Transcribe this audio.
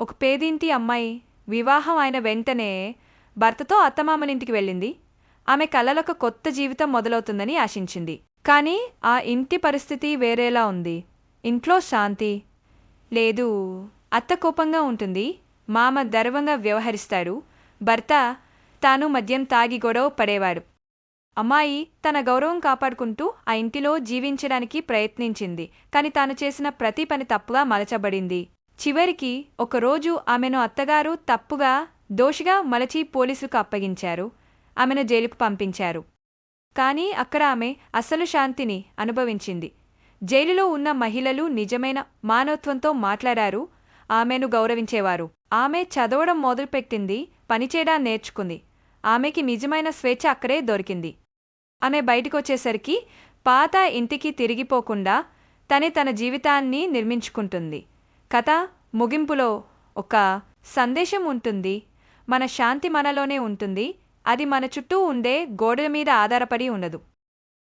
ఒక పేదింటి అమ్మాయి వివాహం అయిన వెంటనే భర్తతో అత్తమామనింటికి వెళ్ళింది. ఆమె కలలకు కొత్త జీవితం మొదలవుతుందని ఆశించింది. కానీ ఆ ఇంటి పరిస్థితి వేరేలా ఉంది. ఇంట్లో శాంతి లేదు. అత్త కోపంగా ఉంటుంది. మామ గర్వంగా వ్యవహరిస్తారు భర్త తాను మద్యం తాగి గొడవ పడేవాడు. అమ్మాయి తన గౌరవం కాపాడుకుంటూ ఆ ఇంటిలో జీవించడానికి ప్రయత్నించింది. కాని తాను చేసిన ప్రతి పని తప్పుగా మలచబడింది. చివరికి ఒకరోజు ఆమెను అత్తగారు తప్పుగా దోషిగా మలచి పోలీసులకు అప్పగించారు. ఆమెను జైలుకు పంపించారు. కానీ అక్కడ ఆమె అసలు శాంతిని అనుభవించింది. జైలులో ఉన్న మహిళలు నిజమైన మానవత్వంతో మాట్లాడారు. ఆమెను గౌరవించేవారు. ఆమె చదవడం మొదలుపెట్టింది పనిచేయడం నేర్చుకుంది. ఆమెకి నిజమైన స్వేచ్ఛ అక్కడే దొరికింది. ఆమె బయటకొచ్చేసరికి పాత ఇంటికి తిరిగిపోకుండా తనే తన జీవితాన్ని నిర్మించుకుంటుంది. కథ ముగింపులో ఒక సందేశం ఉంటుంది. మన శాంతి మనలోనే ఉంటుంది. అది మన చుట్టూ ఉండే గోడల మీద ఆధారపడి ఉండదు.